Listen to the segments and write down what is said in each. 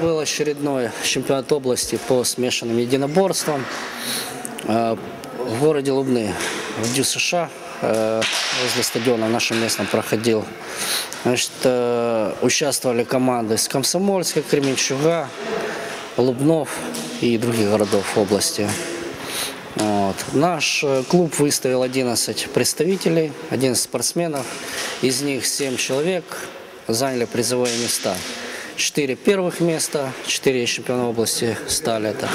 был очередной чемпионат области по смешанным единоборствам э, в городе Лубны, в Дю США, э, возле стадиона в нашем местном проходил. Значит, э, участвовали команды из Комсомольска, Кременчуга, Лубнов и других городов области. Вот. Наш клуб выставил 11 представителей, 11 спортсменов. Из них 7 человек заняли призовые места. 4 первых места, 4 чемпиона области стали это.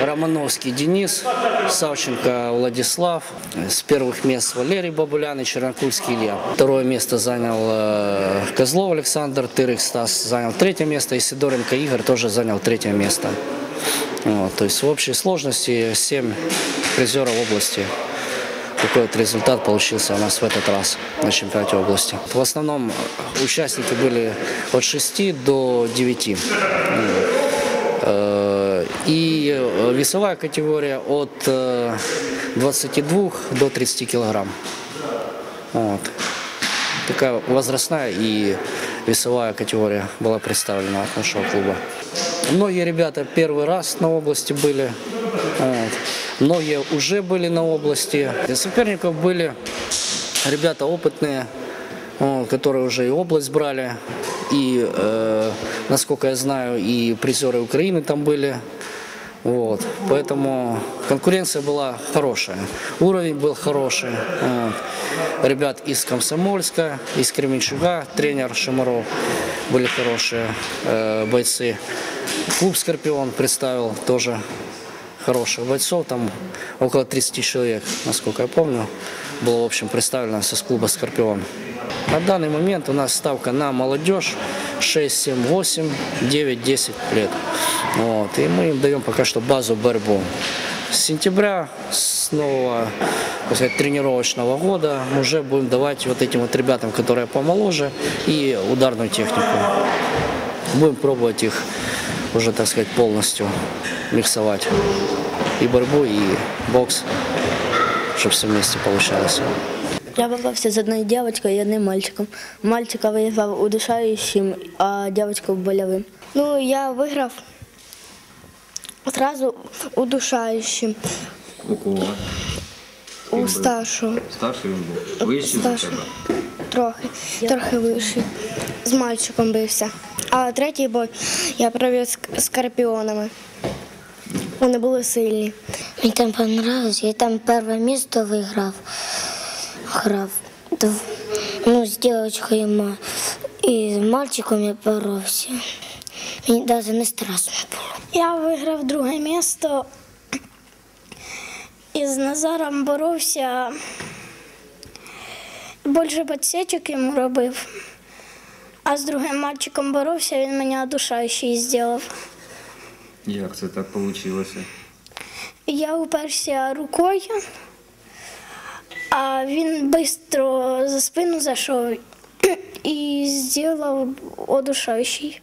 Романовский Денис, Савченко Владислав. С первых мест Валерий Бабулян и Чернокульский Илья. Второе место занял э, Козлов Александр, Тырых Стас занял третье место, и Сидоренко Игорь тоже занял третье место. Вот, то есть в общей сложности 7 призеров области. Такой вот результат получился у нас в этот раз на чемпионате области. В основном участники были от 6 до 9. Э, И весовая категория от э, 22 до 30 килограмм. Вот. Такая возрастная и весовая категория была представлена от нашего клуба. Многие ребята первый раз на области были. Вот. Многие уже были на области. Из соперников были ребята опытные, которые уже и область брали. И, э, насколько я знаю, и призеры Украины там были. Вот. Поэтому конкуренция была хорошая. Уровень был хороший. Ребят из Комсомольска, из Кременчуга, тренер Шамаров были хорошие э, бойцы. Клуб «Скорпион» представил тоже хороших бойцов. Там около 30 человек, насколько я помню, было в общем представлено со клуба «Скорпион». На данный момент у нас ставка на молодежь 6, 7, 8, 9, 10 лет. Вот. И мы им даем пока что базу борьбу. С сентября, с нового сказать, тренировочного года уже будем давать вот этим вот ребятам, которые помоложе, и ударную технику. Будем пробовать их уже, так сказать, полностью миксовать. И борьбу, и бокс, чтобы все вместе получалось. Я боролся з одною дівчинкою і одним мальчиком. Мальчика визвав удушаючим, а дівчинку больовим. Ну, я виграв одразу удушаючим У кого? у старшого. Старший він був. Вищий за Старший. тебе. Трохи, трохи вищий. З мальчиком бився. А третій бой я провів з скорпіонами. Вони були сильні. Мені там понравилось, я там перше місто виграв. Грав. Ну, з дівчинкою і з мальчиком я боровся. Мені навіть не страшно було. Я виграв друге місто. І з Назаром боровся. Більше підсечок йому робив. А з другим мальчиком боровся, він мене одушаючий зробив. Як це так вийшло? Я уперся рукою, а він швидко за спину зайшов і зробив одушаючий.